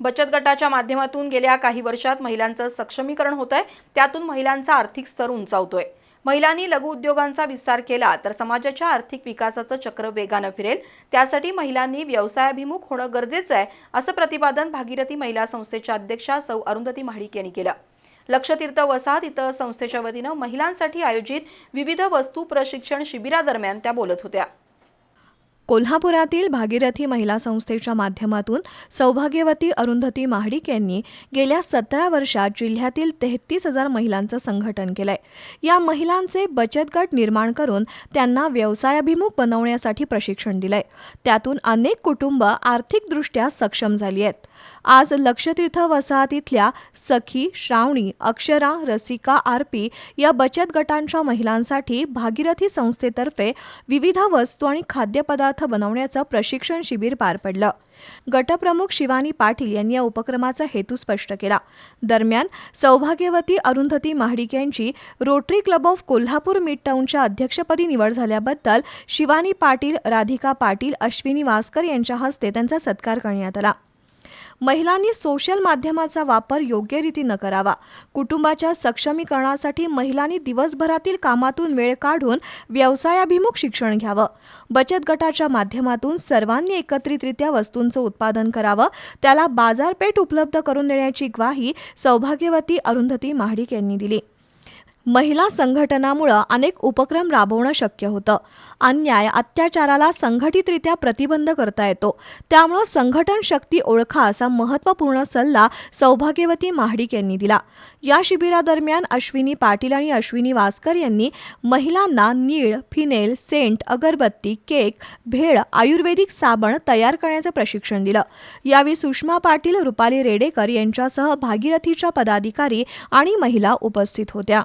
बचत गटाच्या माध्यमातून गेल्या काही वर्षात महिलांचं सक्षमीकरण होत आहे त्यातून महिलांचा आर्थिक स्तर उंचावतोय. महिलांनी लघु उद्योगांचा विस्तार केला तर समाजाच्या आर्थिक विकासाचं चक्र वेगानं फिरेल. त्यासाठी महिलांनी व्यवसायाभिमुख होणं गरजेचं आहे असं प्रतिपादन भागीरथी महिला संस्थेच्या अध्यक्षा सौ अरुंधती महाडिक यांनी केलं. लक्षतीर्थ वसाहत इथं संस्थेच्या वतीनं महिलांसाठी आयोजित विविध वस्तू प्रशिक्षण शिबिरादरम्यान त्या बोलत होत्या. कोल्हापुरातील भागीरथी महिला संस्थेच्या माध्यमातून सौभाग्यवती अरुंधती महाडिक यांनी गेल्या सतरा वर्षात जिल्ह्यातील तेहतीस हजार महिलांचं संघटन केलंय. या महिलांचे बचत गट निर्माण करून त्यांना व्यवसायाभिमुख बनवण्यासाठी प्रशिक्षण दिलंय. त्यातून अनेक कुटुंब आर्थिकदृष्ट्या सक्षम झाली आहेत. आज लक्षतीर्थ वसाहतीतल्या सखी श्रावणी अक्षरा रसिका आरपी या बचत गटांच्या महिलांसाठी भागीरथी संस्थेतर्फे विविध वस्तू आणि खाद्यपदार्थ बनवण्याचं प्रशिक्षण शिबिर पार पडलं. गटप्रमुख शिवानी पाटील यांनी या उपक्रमाचा हेतू स्पष्ट केला. दरम्यान सौभाग्यवती अरुंधती महाडिक यांची Rotary Club of Kolhapur mid टाऊनच्या अध्यक्षपदी निवड झाल्याबद्दल शिवानी पाटील राधिका पाटील अश्विनी वासकर यांच्या हस्ते त्यांचा सत्कार करण्यात आला. महिलांनी सोशल माध्यमाचा वापर योग्य रीतीनं करावा. कुटुंबाच्या सक्षमीकरणासाठी महिलांनी दिवसभरातील कामातून वेळ काढून व्यवसायाभिमुख शिक्षण घ्यावं. बचत गटाच्या माध्यमातून सर्वांनी एकत्रितरित्या वस्तूंचं उत्पादन करावं. त्याला बाजारपेठ उपलब्ध करून देण्याची ग्वाही सौभाग्यवती अरुंधती महाडिक यांनी दिली. महिला संघटनामुळं अनेक उपक्रम राबवणं शक्य होतं. अन्याय अत्याचाराला संघटितरित्या प्रतिबंध करता येतो. त्यामुळं संघटन शक्ती ओळखा असा महत्त्वपूर्ण सल्ला सौभाग्यवती महाडिक यांनी दिला. या शिबिरादरम्यान अश्विनी पाटील आणि अश्विनी वासकर यांनी महिलांना नीळ फिनेल सेंट अगरबत्ती केक भेळ आयुर्वेदिक साबण तयार करण्याचं प्रशिक्षण दिलं. यावेळी सुषमा पाटील रुपाली रेडेकर यांच्यासह भागीरथीच्या पदाधिकारी आणि महिला उपस्थित होत्या.